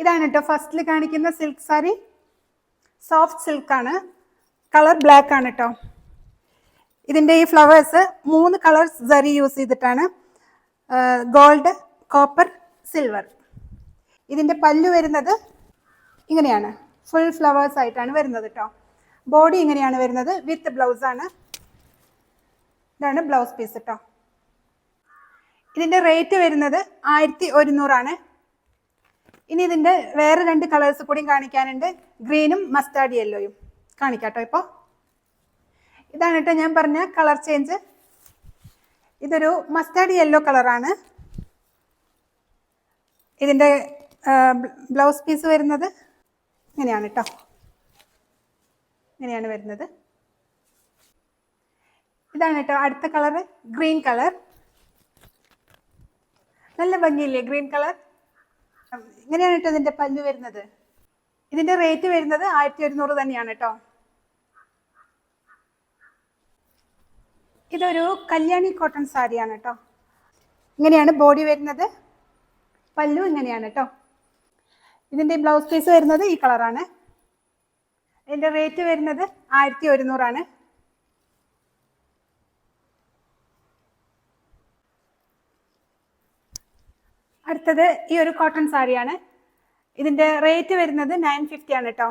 ഇതാണ് കേട്ടോ ഫസ്റ്റിൽ കാണിക്കുന്ന സിൽക്ക് സാരി സോഫ്റ്റ് സിൽക്കാണ് കളർ ബ്ലാക്ക് ആണ് കേട്ടോ. ഇതിന്റെ ഈ ഫ്ലവേഴ്സ് മൂന്ന് കളേഴ്സ് സരി യൂസ് ചെയ്തിട്ടാണ് ഗോൾഡ് കോപ്പർ സിൽവർ ഇതിന്റെ പല്ലു വരുന്നത് ഇങ്ങനെയാണ്. ഫുൾ ഫ്ലവേഴ്സ് ആയിട്ടാണ് വരുന്നത് കേട്ടോ. ബോഡി ഇങ്ങനെയാണ് വരുന്നത്. വിത്ത് ബ്ലൗസാണ് ഇതാണ് ബ്ലൗസ് പീസ് കേട്ടോ. ഇതിന്റെ റേറ്റ് വരുന്നത് ആയിരത്തി ഒരുന്നൂറാണ്. ഇനി ഇതിന്റെ വേറെ രണ്ട് കളേഴ്സ് കൂടിയും കാണിക്കാനുണ്ട്. ഗ്രീനും മസ്റ്റാർഡ് യെല്ലോയും കാണിക്കാട്ടോ ഇപ്പോ. ഇതാണ് കേട്ടോ ഞാൻ പറഞ്ഞ കളർ ചേഞ്ച് ഇതൊരു മസ്റ്റാർഡ് യെല്ലോ കളറാണ് ഇതിന്റെ ബ്ലൗസ് പീസ് വരുന്നത് ഇങ്ങനെയാണ് കേട്ടോ ഇങ്ങനെയാണ് വരുന്നത്. ഇതാണ് കേട്ടോ അടുത്ത കളർ ഗ്രീൻ കളർ നല്ല ഭംഗിയില്ലേ ഗ്രീൻ കളർ ഇങ്ങനെയാണ് കേട്ടോ ഇതിന്റെ പല്ല് വരുന്നത്. ഇതിന്റെ റേറ്റ് വരുന്നത് ആയിരത്തി ഒരുന്നൂറ് തന്നെയാണ് കേട്ടോ ഇതൊരു കല്യാണി കോട്ടൺ സാരിയാണ് കേട്ടോ ഇങ്ങനെയാണ് ബോഡി വരുന്നത്. പല്ലു ഇങ്ങനെയാണ് കേട്ടോ ഇതിന്റെ ബ്ലൗസ് പീസ് വരുന്നത് ഈ കളറാണ് ഇതിന്റെ റേറ്റ് വരുന്നത് ആയിരത്തി ഒരുന്നൂറാണ് അടുത്തത് ഈ ഒരു കോട്ടൺ സാരിയാണ്. ഇതിന്റെ റേറ്റ് വരുന്നത് നയൻ ഫിഫ്റ്റി ആണ് കേട്ടോ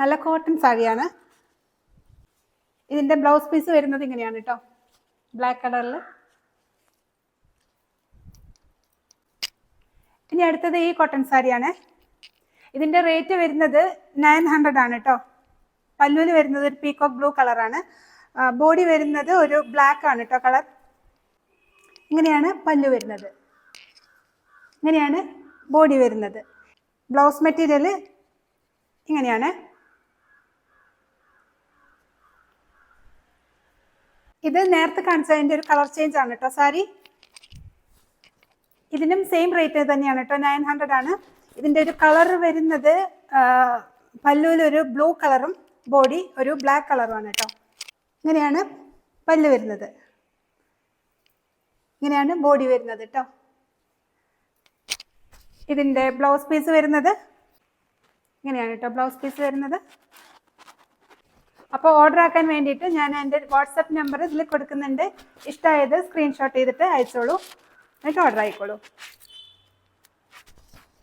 നല്ല കോട്ടൺ സാരിയാണ്. ഇതിന്റെ ബ്ലൗസ് പീസ് വരുന്നത് ഇങ്ങനെയാണ് കേട്ടോ ബ്ലാക്ക് കളറിൽ ഇനി അടുത്തത് ഈ കോട്ടൺ സാരിയാണ്. ഇതിന്റെ റേറ്റ് വരുന്നത് നയൻ ഹൺഡ്രഡ് ആണ് കേട്ടോ പല്ലുവിൽ വരുന്നത് ഒരു പീക്കോക്ക് ബ്ലൂ കളറാണ് ബോഡി വരുന്നത് ഒരു ബ്ലാക്ക് ആണ് കേട്ടോ കളർ ഇങ്ങനെയാണ് പല്ലു വരുന്നത്. ഇങ്ങനെയാണ് ബോഡി വരുന്നത്. ബ്ലൗസ് മെറ്റീരിയൽ ഇങ്ങനെയാണ്. ഇത് നേരത്തെ കാണിച്ചതിന്റെ ഒരു കളർ ചേഞ്ച് ആണ് കേട്ടോ സാരി. ഇതിനും സെയിം റേറ്റ് തന്നെയാണ് കേട്ടോ നയൻ ഹൺഡ്രഡ് ആണ്. ഇതിന്റെ ഒരു കളർ വരുന്നത് പല്ലുവിൽ ഒരു ബ്ലൂ കളറും ബോഡി ഒരു ബ്ലാക്ക് കളറുമാണ് കേട്ടോ ഇങ്ങനെയാണ് പല്ല് വരുന്നത്. ഇങ്ങനെയാണ് ബോഡി വരുന്നത് കേട്ടോ ഇതിന്റെ ബ്ലൗസ് പീസ് വരുന്നത്. ഇങ്ങനെയാണ് കേട്ടോ ബ്ലൗസ് പീസ് വരുന്നത്. അപ്പോൾ ഓർഡർ ആക്കാൻ വേണ്ടിയിട്ട് ഞാൻ എന്റെ വാട്സപ്പ് നമ്പർ ഇതിൽ കൊടുക്കുന്നുണ്ട്. ഇഷ്ടമായത് സ്ക്രീൻഷോട്ട് ചെയ്തിട്ട് അയച്ചോളൂ. എന്നിട്ട് ഓർഡർ ആയിക്കോളൂ.